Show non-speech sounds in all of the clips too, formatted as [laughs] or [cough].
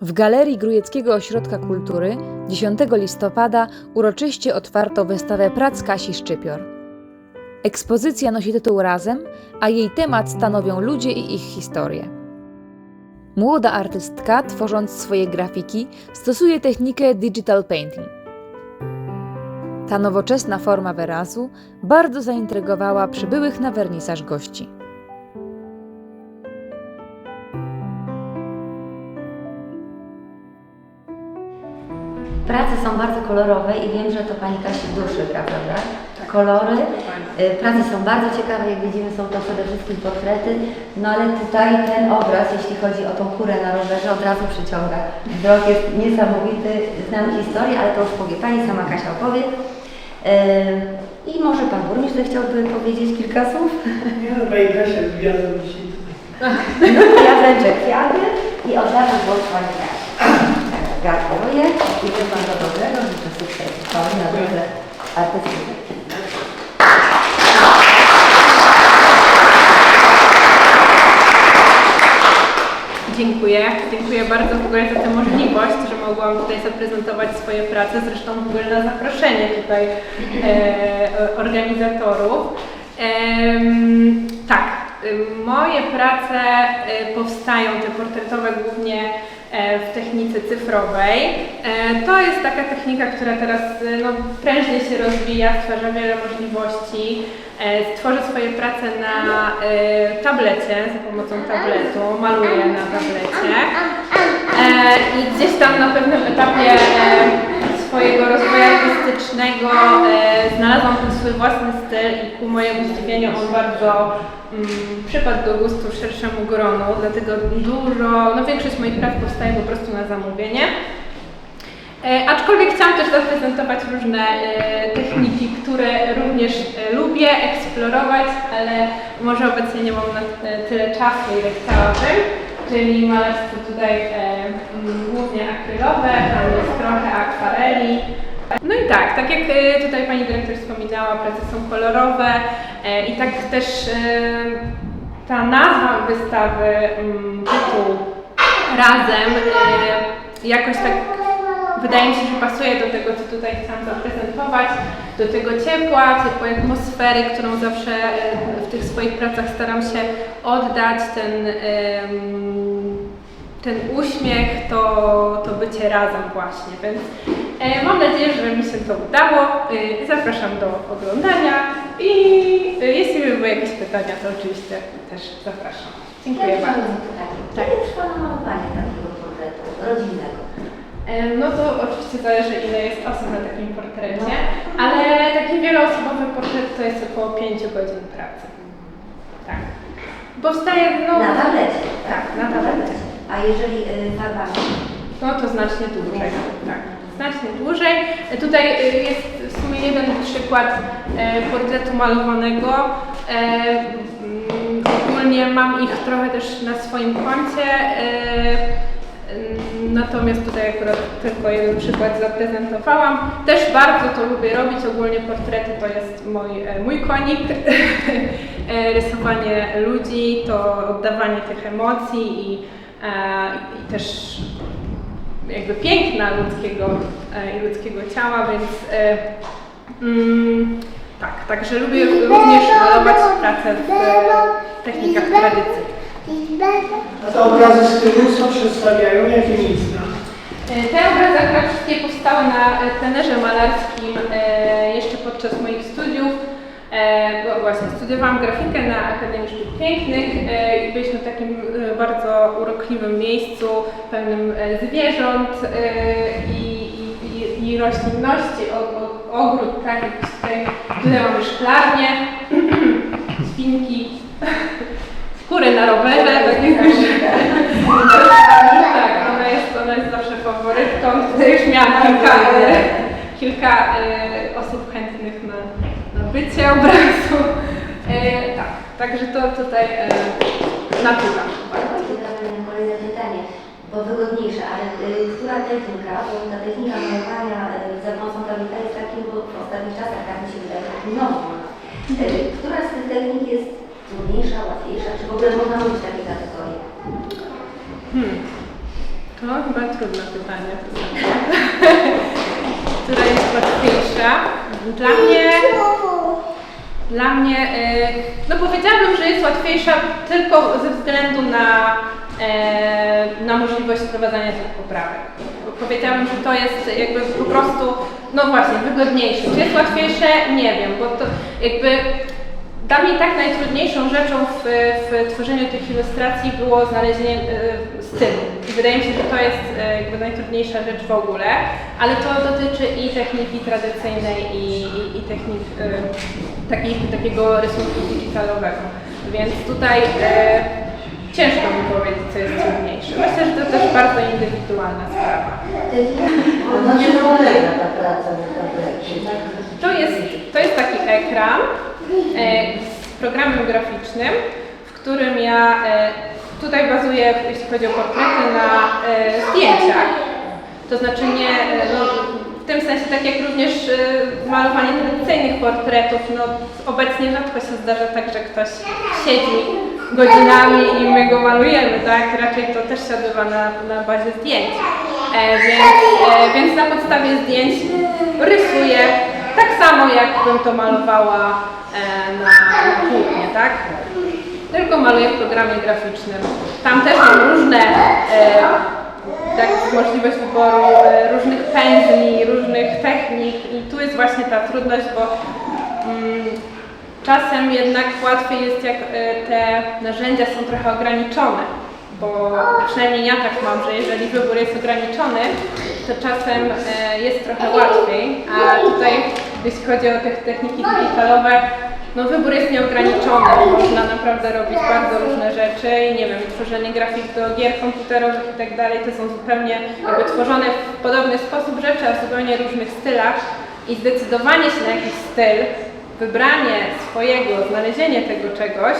W Galerii Grujeckiego Ośrodka Kultury 10 listopada uroczyście otwarto wystawę prac Kasi Szczypior. Ekspozycja nosi tytuł Razem, a jej temat stanowią ludzie i ich historie. Młoda artystka, tworząc swoje grafiki, stosuje technikę digital painting. Ta nowoczesna forma wyrazu bardzo zaintrygowała przybyłych na wernisaż gości. Prace są bardzo kolorowe i wiem, że to Pani Kasi duszy gra, prawda? Kolory. Y, Prace są bardzo ciekawe, jak widzimy są to przede wszystkim portrety, no ale tutaj ten obraz, jeśli chodzi o tą kurę na rowerze, od razu przyciąga. Wzrok jest niesamowity, znam historię, ale to już powie Pani, sama Kasia opowie. Y, I może Pan Burmistrz chciałby powiedzieć kilka słów? Ja no Pani Kasia zwiadam dzisiaj tutaj. No ja wręczę kwiaty i od razu głos Pani Kasi. Gratuluję i wszystkiego dobrego, życzę sukcesu. Pani na drodze artystycznej. Dziękuję. Dziękuję bardzo w ogóle za tę możliwość, że mogłam tutaj zaprezentować swoje prace, zresztą w ogóle na zaproszenie tutaj e, organizatorów. Em, tak, moje prace e, powstają, te portretowe głównie e, w technice cyfrowej. E, To jest taka technika, która teraz e, no, prężnie się rozwija, stwarza wiele możliwości. E, Tworzę swoje prace na e, tablecie, za pomocą tabletu, maluję na tablecie. E, I gdzieś tam na pewnym etapie e, swojego rozwoju artystycznego e, znalazłam swój własny styl i ku mojemu zdziwieniu on bardzo mm, przypadł do gustu szerszemu gronu, dlatego dużo, no większość moich prac powstaje po prostu na zamówienie. E, aczkolwiek chciałam też zaprezentować różne e, techniki, które również e, lubię eksplorować, ale może obecnie nie mam na e, tyle czasu, ile chciałabym. Czyli malarstwo tutaj e, mm, głównie akrylowe, tam jest trochę akwareli. Tak, tak jak e, tutaj Pani Dyrektor wspominała, prace są kolorowe e, i tak też e, ta nazwa wystawy, mm, tytuł Razem, jakoś tak wydaje mi się, że pasuje do tego, co tutaj chciałam zaprezentować, do tego ciepła, ciepłej atmosfery, którą zawsze w tych swoich pracach staram się oddać, ten, ten uśmiech, to, to bycie razem właśnie, więc e, mam nadzieję, że mi się to udało. E, Zapraszam do oglądania i e, jeśli były jakieś pytania, to oczywiście też zapraszam. Dziękuję Ja bardzo. pytanie. Kiedy trwa malowanie takiego portretu rodzinnego? Em, No to oczywiście zależy ile jest osób na takim portrecie, ale taki wieloosobowy portret to jest około 5 godzin pracy. Tak. Powstaje no, Na tablecie? Tak, na tablecie. A jeżeli y, farbami? No to znacznie dłużej. Tak. Znacznie dłużej. Tutaj y, jest w sumie jeden przykład e, portretu malowanego. E, mm, Ogólnie mam ich trochę też na swoim koncie. e, Ym, Natomiast tutaj akurat tylko jeden przykład zaprezentowałam. Też bardzo to lubię robić. Ogólnie portrety to jest mój, e, mój konik. [laughs] Rysowanie ludzi, to oddawanie tych emocji i, i też jakby piękna ludzkiego, e, i ludzkiego ciała, więc e, mm, tak, także lubię również malować pracę w e, technikach tradycyjnych. A te obrazy z tyłu co przedstawiają? Jakie miejsca? E, Te obrazy akurat wszystkie powstały na e, plenerze malarskim e, jeszcze podczas moich studiów. E, bo właśnie studiowałam grafikę na Akademii Sztuk Pięknych e, i byliśmy w takim e, bardzo urokliwym miejscu, pełnym zwierząt i, i, i, roślinności, ogród, tak, tutaj, mamy szklarnię, [clears throat] świnki, kury na rowerze, tak już tak, ona jest, ona jest zawsze faworytką. Tutaj już miałam kilka, kilka bycie obrazu. E, tak, także to tutaj e, natura. Kolejne kolejne pytanie, bo wygodniejsze, ale y, która technika, bo ta technika malowania y, za pomocą tableta jest takim, bo w ostatnich czasach tak mi się wydaje, takim nowym. Y, która z tych technik jest trudniejsza, łatwiejsza? Czy w ogóle można mówić takie kategorie? Hmm. To No, chyba trudne pytanie. [laughs] Która jest łatwiejsza? Dla mnie, dla mnie, e, no powiedziałabym, że jest łatwiejsza tylko ze względu na, e, na możliwość wprowadzania tych poprawek. Powiedziałabym, że to jest jakby po prostu, no właśnie, wygodniejsze. Czy jest łatwiejsze? Nie wiem, bo to jakby dla mnie tak najtrudniejszą rzeczą w, w tworzeniu tych ilustracji było znalezienie e, stylu. I wydaje mi się, że to jest e, jakby najtrudniejsza rzecz w ogóle, ale to dotyczy i techniki tradycyjnej, i, i, i technik e, takich, takiego rysunku digitalowego. Więc tutaj e, ciężko mi powiedzieć, co jest trudniejsze. Myślę, że to też bardzo indywidualna sprawa. Na czym polega ta praca na tablecie? To jest, to jest taki ekran programem graficznym, w którym ja e, tutaj bazuję, jeśli chodzi o portrety, na e, zdjęciach. To znaczy nie, e, no, w tym sensie tak jak również e, malowanie tradycyjnych portretów, no obecnie rzadko się zdarza tak, że ktoś siedzi godzinami i my go malujemy, tak? Raczej to też się odbywa na, na bazie zdjęć. E, więc, e, więc na podstawie zdjęć rysuję tak samo, jakbym to malowała e, na, płótnie, tak? Tylko maluję w programie graficznym. Tam też mam różne, e, tak, możliwość wyboru e, różnych pędzli, różnych technik i tu jest właśnie ta trudność, bo mm, czasem jednak łatwiej jest, jak te narzędzia są trochę ograniczone, bo przynajmniej ja tak mam, że jeżeli wybór jest ograniczony, to czasem jest trochę łatwiej, a tutaj jeśli chodzi o te techniki digitalowe, no wybór jest nieograniczony, można naprawdę robić bardzo różne rzeczy i nie wiem, tworzenie grafik do gier komputerowych i tak dalej, to są zupełnie jakby tworzone w podobny sposób rzeczy, a w zupełnie różnych stylach. I zdecydowanie się na jakiś styl, wybranie swojego, znalezienie tego czegoś,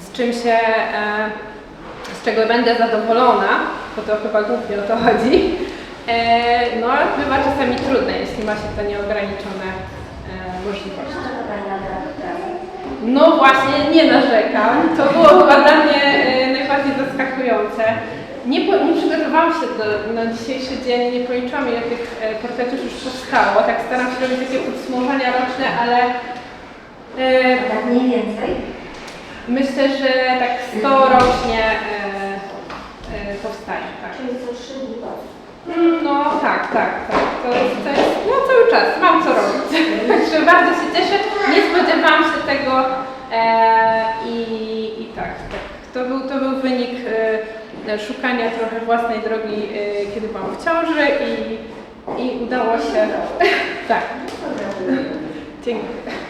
z czym się, e, z czego będę zadowolona, bo to chyba głównie o to chodzi, e, no bywa czasami trudne, jeśli ma się te nieograniczone możliwości. No właśnie, nie narzekam. To było chyba dla mnie e, najbardziej zaskakujące. Nie, po, nie przygotowałam się do, na dzisiejszy dzień, nie policzyłam ile tych e, portretów już powstało. Tak staram się robić takie podsumowania roczne, ale e, Tak mniej więcej? myślę, że tak 100 rocznie e, e, powstaje. Tak. Czyli co trzy dni No tak, tak, tak. To jest, to jest no cały czas, mam co robić. Także bardzo się cieszę. Nie spodziewałam się tego e, i, i tak, tak. To był, to był wynik e, szukania trochę własnej drogi, e, kiedy byłam w ciąży i, i udało się. tak. Dziękuję.